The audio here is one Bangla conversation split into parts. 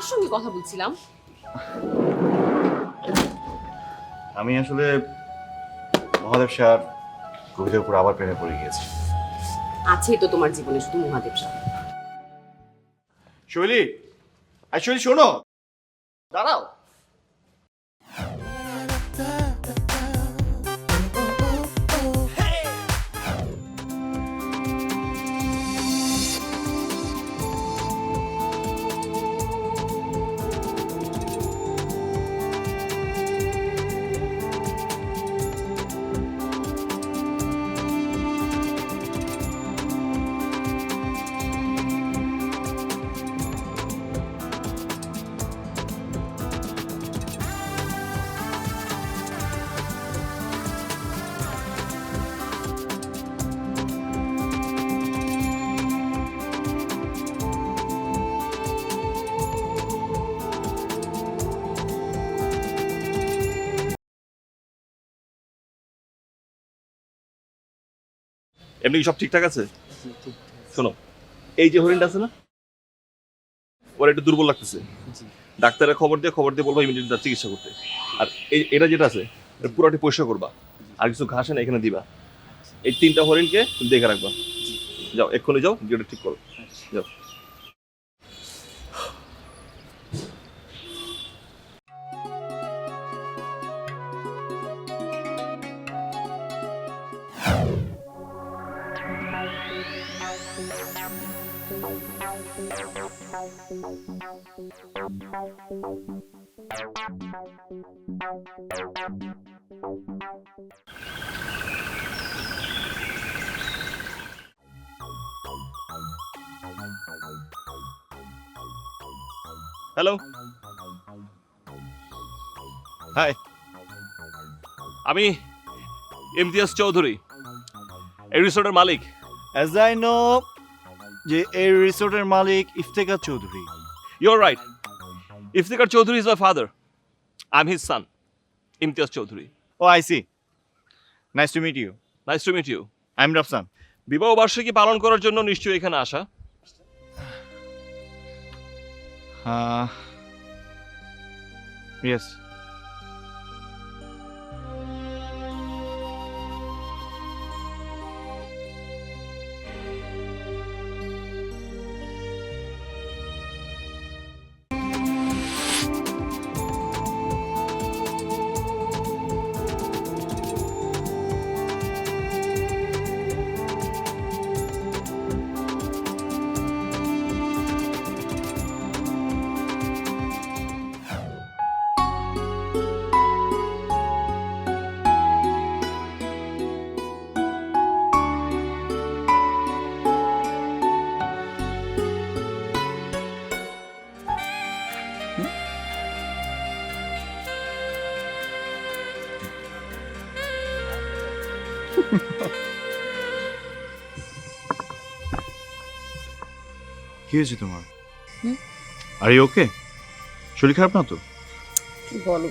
আমি কার সঙ্গে কথা বলছিলাম? আমি আসলে মহাদেব স্যার কবিতার উপর আবার প্রেমে পড়ে গিয়েছি। আছেই তো তোমার জীবনে শুধু মহাদেব স্যার। শৈলী আর শৈলী শোনো। দাঁড়াও। এমনি সব ঠিকঠাক আছে? শোনো এই যে হরিণটা আছে না ওর একটু দুর্বল লাগতেছে। ডাক্তারের খবর দিয়ে খবর দিয়ে বলব ইমিডিয়েট তার চিকিৎসা করতে। আর এই এটা যেটা আছে পুরোটি পরিষ্কার করবা। আর কিছু ঘাস এনে এখানে দিবা। এই তিনটা হরিণকে দেখে রাখবা। যাও এক্ষুনি যাও গিয়ে ঠিক করো। যাও। হ্যালো হাই আমি ইমতিয়াজ চৌধুরী এই রিসোর্টের মালিক। অ্যাজ আই নো যে এই রিসোর্টের মালিক Iftekhar Chowdhury. Your right Iftekhar Chowdhury is my father I am his son Imtiaz Chowdhury. Oh I see nice to meet you nice to meet you I am Rafsan বিবাহ বার্ষিকী পালন করার জন্য নিশ্চয়ই এখানে আসা। Uh, yes. কি হয়েছে তোমার? আর ওকে? শরীর খারাপ না তো? বলো?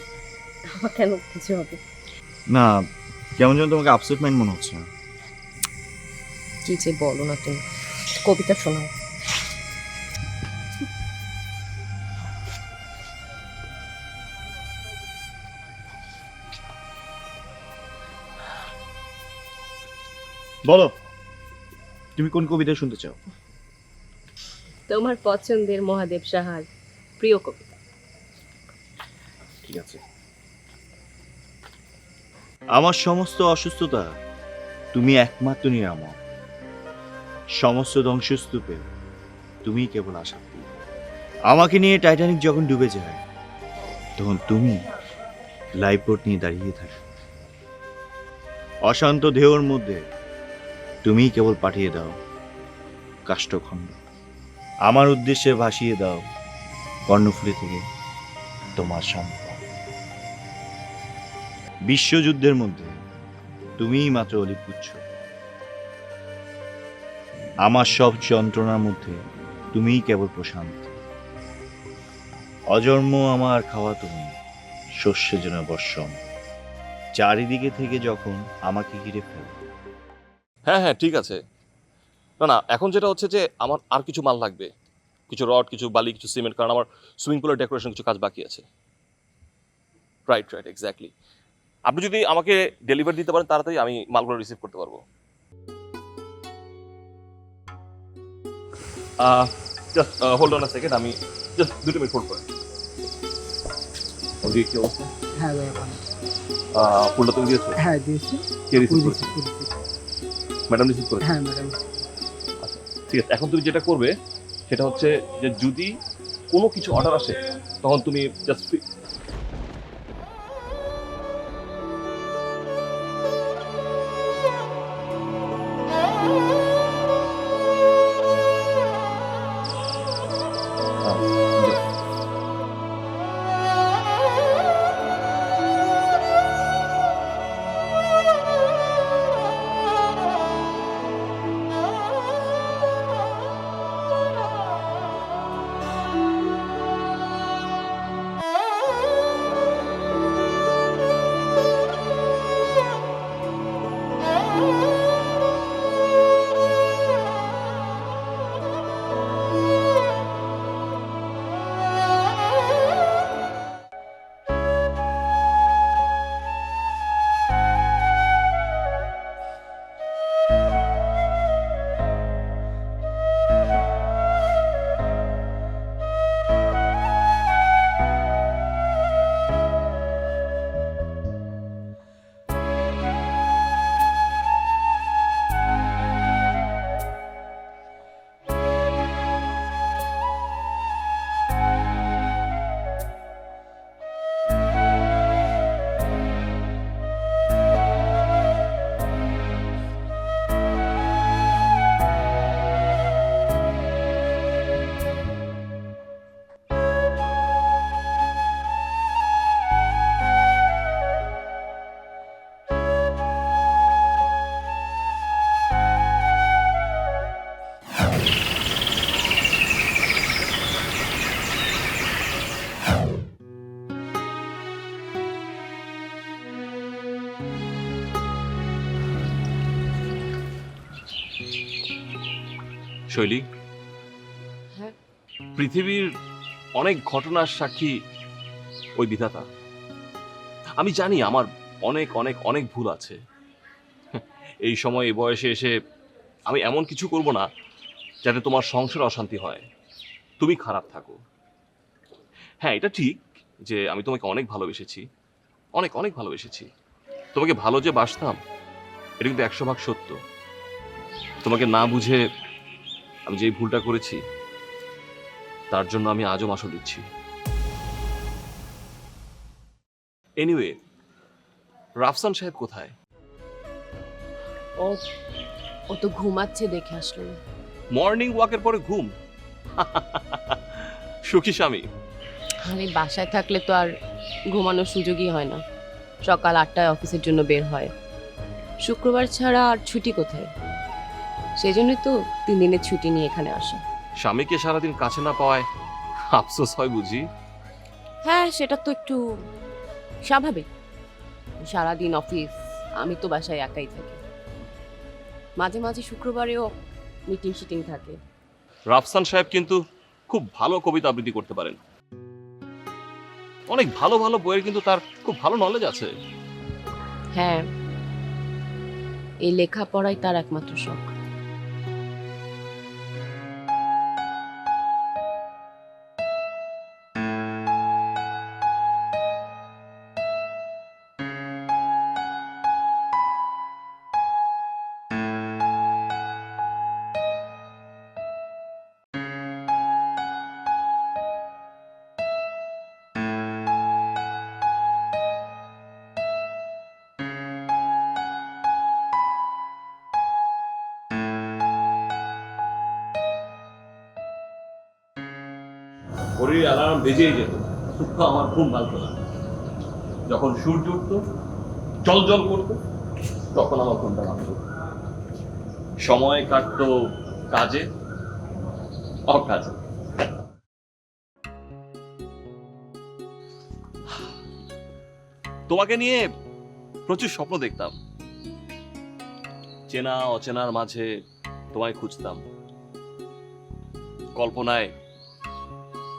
আমার কেন কিছু হবে? না কেমন যেন তোমাকে আপসেট মাইন্ড মনে হচ্ছে। কি যে বলো না তুমি। কবিতা শোনাও। বলো। তুমি কোন কবিতা শুনতে চাও? তোমার পছন্দের মহাদেব সাহার প্রিয় কবিতা ঠিক আছে। আমার সমস্ত অসুস্থতা তুমি একমাত্র নিরাময়। সমস্ত ধ্বংসস্তূপে তুমি কেবল আশা আমাকে নিয়ে টাইটানিক যখন ডুবে যায় তখন তুমি লাইফ বোট নিয়ে দাঁড়িয়ে থাকো। অশান্ত ঢেউর মধ্যে তুমি কেবল পাঠিয়ে দাও কাষ্ঠখণ্ড। আমার উদ্দেশ্যে ভাসিয়ে দাও কর্ণফুলি থেকে তোমার সম্পদ। বিশ্বযুদ্ধের মধ্যে তুমিই মাত্র অলিপুচ্ছ। আমার সব যন্ত্রণার মধ্যে তুমিই কেবল প্রশান্ত। অজন্ম আমার খাওয়া তুমি, শস্যে যেন বর্ষম চারিদিকে থেকে যখন আমাকে ঘিরে ফেল হ্যাঁ হ্যাঁ ঠিক আছে। না না এখন যেটা হচ্ছে যে আমার আর কিছু মাল লাগবে। কিছু রড কিছু বালি কিছু সিমেন্ট কারণ আমার সুইমিং পুলের ডেকোরেশন কিছু কাজ বাকি আছে। রাইট রাইট এক্স্যাক্টলি আপনি যদি আমাকে ডেলিভারি দিতে পারেন তাড়াতাড়ি আমি মালগুলো রিসিভ করতে পারব। জাস্ট হোল্ড অন সেকেন্ড আমি জাস্ট দুটো মিনিট হোল্ড করেন ওদিকে কি অবস্থা? হ্যাঁ ফুলটা তুমি দিয়েছ? হ্যাঁ দিয়েছি। কে রিসিভ করেছে? ম্যাডাম রিসিভ করেছে? হ্যাঁ ম্যাডাম। ঠিক আছে। এখন তুমি যেটা করবে সেটা হচ্ছে যে যদি কোনো কিছু অর্ডার আসে তখন তুমি জাস্ট শৈলী। হ্যাঁ? পৃথিবীর অনেক ঘটনার সাক্ষী ওই বিধাতা। আমি জানি আমার অনেক অনেক অনেক ভুল আছে। এই সময় এই বয়সে এসে আমি এমন কিছু করব না যাতে তোমার সংসারে অশান্তি হয়। তুমি খারাপ থাকো। হ্যাঁ এটা ঠিক যে আমি তোমাকে অনেক ভালোবেসেছি। অনেক অনেক ভালোবেসেছি। তোমাকে ভালো যে বাসতাম এটা কিন্তু একশো ভাগ সত্য। তোমাকে না বুঝে আমি যেই ভুলটা করেছি তার জন্য আমি আজও মাসল দিচ্ছি। এনিওয়ে রাফসান সাহেব কোথায়? ও ও তো ঘুমাচ্ছে দেখে আসলো। মর্নিং ওয়াকের পরে ঘুম? সুখী স্বামী। আরে বাসায় থাকলে তো আর ঘুমানোর সুযোগই হয় না। সকাল আটটায় অফিসের জন্য বের হয়। শুক্রবার ছাড়া আর ছুটি কোথায়? সেই জন্যই তো তিন দিনের ছুটি নিয়ে এখানে আসা। স্বামীকে সারাদিন কাছে না পাওয়ায় আফসোস হয় বুঝি? হ্যাঁ সেটা তো একটু স্বাভাবিক। সারাদিন অফিস আমি তো বাসায় একাই থাকি। মাঝে মাঝে শুক্রবারেও মিটিং শিটিং থাকে। রাফসান সাহেব কিন্তু খুব ভালো কবিতা আবৃত্তি করতে পারেন। অনেক ভালো ভালো বইয়ের কিন্তু তার খুব ভালো নলেজ আছে। হ্যাঁ এই লেখাপড়াই তার একমাত্র শখ। ঘড়ির অ্যালার্ম বেজেই যেত। আমার ঘুম ভাঙতো না। যখন সূর্য উঠতো, জল জল করতো, তখন আমার ঘুমটা ভাঙতো। সময় কাটতো কাজে, অকাজে। তোমাকে নিয়ে প্রচুর স্বপ্ন দেখতাম। চেনা অচেনার মাঝে তোমায় খুঁজতাম। কল্পনায়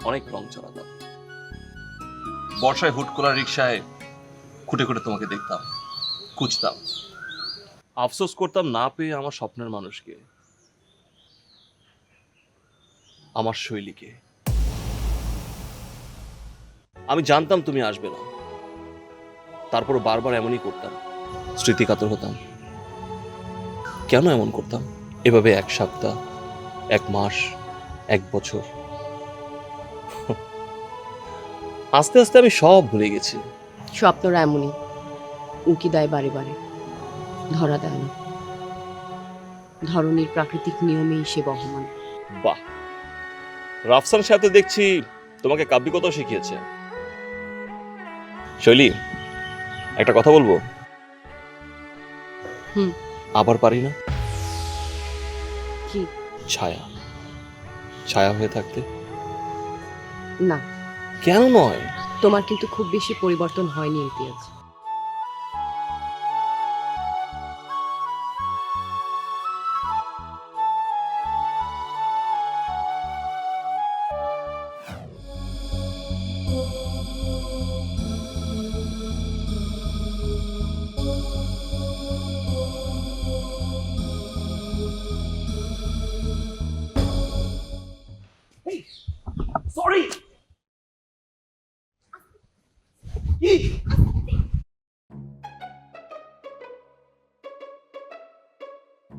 অনেক রং চড়াতাম। বর্ষায় হুট করা রিক্সায় খুঁটে খুঁটে তোমাকে দেখতাম খুঁজতাম। আফসোস করতাম না পেয়ে আমার স্বপ্নের মানুষকে আমার শৈলীকে। আমি জানতাম তুমি আসবে না। তারপর বারবার এমনই করতাম স্মৃতিকাতর হতাম। কেন এমন করতাম? এভাবে এক সপ্তাহ এক মাস এক বছর। আস্তে আস্তে আমি সব ভুলে গেছি। স্বপ্নরা এমনই উঁকি দেয় বারে বারে ধরা দেয় না। ধরনীর প্রাকৃতিক নিয়মেই সে বহমান। বাহ! রাফসান সাথে দেখছি তোমাকে কাব্যিকতাও শিখিয়েছে। শৈলী একটা কথা বলব? হুম। আবার পারি না? কি? ছায়া। ছায়া হয়ে থাকতে? না। কেন নয়? তোমার কিন্তু খুব বেশি পরিবর্তন হয়নি ইতিহাস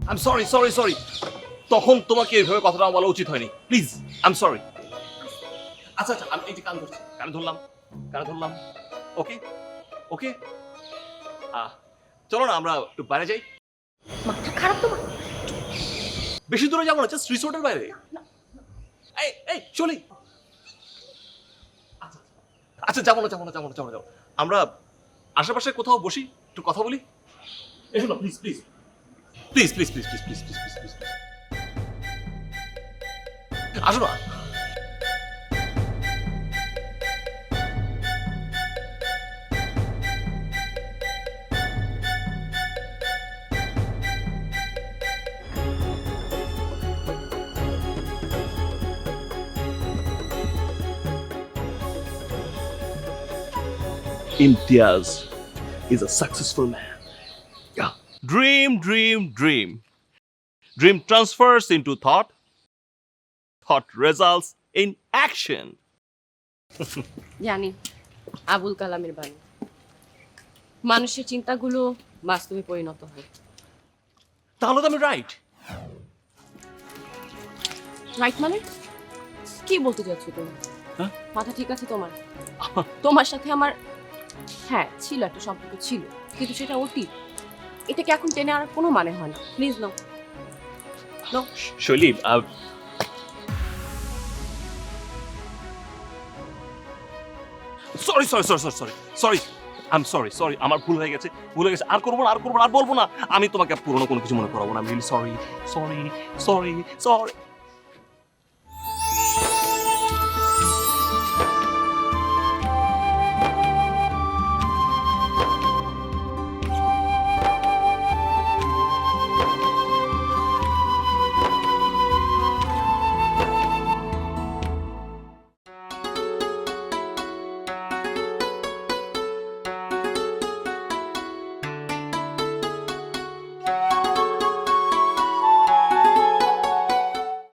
I am sorry sorry sorry তখন তোমাকে এইভাবে কথাটা বলা উচিত হয়নি। প্লিজ আই এম সরি আচ্ছা আচ্ছা আমি এই যে কান ধরছি কানে ধরলাম কানে ধরলাম। ওকে ওকে চলো না আমরা একটু বাইরে যাই। মাথা খারাপ তোমার? বেশি দূরে যাব না জাস্ট রিসোর্টের বাইরে। এই এই চলি। আচ্ছা, আচ্ছা। যাব না যাব না যাব না যাব না যাব না। আমরা আশেপাশে কোথাও বসি একটু কথা বলি। এসো না please please please please please please please please please please আসো না Imtiaz is a successful man. Dream, dream, dream. Dream transfers into thought. Thought results in action. জানি আবুল কালামের বাণী মানুষের চিন্তাগুলো বাস্তবে পরিণত হয় তাহলে তো আমি রাইট রাইট মানে কি বলতে চাচ্ছ তুমি হ্যাঁ? মাথা ঠিক আছে তোমার তোমার সাথে আমার হ্যাঁ ছিল একটা সম্পর্ক ছিল কিন্তু সেটা অতীত এটাকে এখন টেনে আর কোনো মানে হয় না। Please no Shoily sorry sorry sorry sorry sorry sorry I am sorry sorry আমার ভুল হয়ে গেছে, ভুল হয়ে গেছে, আর করব না, আর করব না, আর বলব না। আমি তোমাকে পুরোনো কোনো কিছু মনে করাবো না আমি সরি সরি সরি সরি